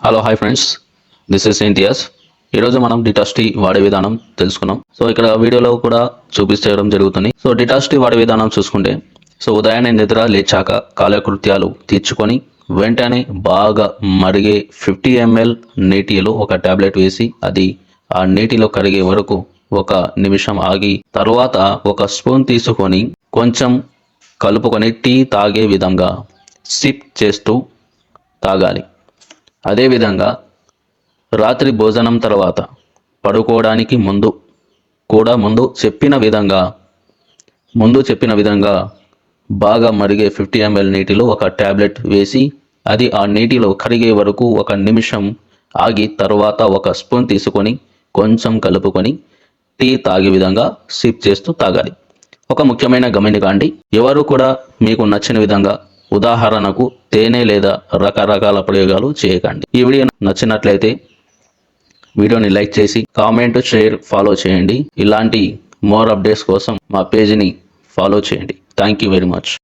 Hello hi friends this is ఇంటియాస్ ఈరోజు మనం డిటాస్ tea వాడే విధానం తెలుసుకున్నాం. సో ఇక్కడ వీడియోలో కూడా చూపిస్తేయడం జరుగుతుంది. సో డిటాస్ టీ వాడే విధానం చూసుకుంటే సో ఉదయాన్నే నిద్ర లేచాక కాలకృత్యాలు తీర్చుకొని వెంటనే బాగా మరిగే ఫిఫ్టీ ఎంఎల్ నీటిలో ఒక టాబ్లెట్ వేసి అది ఆ నీటిలో కరిగే వరకు ఒక నిమిషం ఆగి తర్వాత ఒక స్పూన్ తీసుకొని కొంచెం కలుపుకొని టీ తాగే విధంగా సిప్ చేస్తూ తాగాలి. అదేవిధంగా రాత్రి భోజనం తర్వాత పడుకోవడానికి ముందు కూడా ముందు చెప్పిన విధంగా ముందు చెప్పిన విధంగా బాగా మరిగే ఫిఫ్టీ ఎంఎల్ నీటిలో ఒక ట్యాబ్లెట్ వేసి అది ఆ నీటిలో కరిగే వరకు ఒక నిమిషం ఆగి తర్వాత ఒక స్పూన్ తీసుకొని కొంచెం కలుపుకొని టీ తాగే విధంగా సిప్ చేస్తూ తాగాలి. ఒక ముఖ్యమైన గమనికండి ఎవరు కూడా మీకు నచ్చిన విధంగా ఉదాహరణకు తేనె లేదా రకరకాల ప్రయోగాలు చేయకండి. ఈ వీడియో నచ్చినట్లయితే వీడియోని లైక్ చేసి కామెంట్ షేర్ ఫాలో చేయండి. ఇలాంటి మోర్ అప్డేట్స్ కోసం మా పేజీని ఫాలో చేయండి. Thank you very much.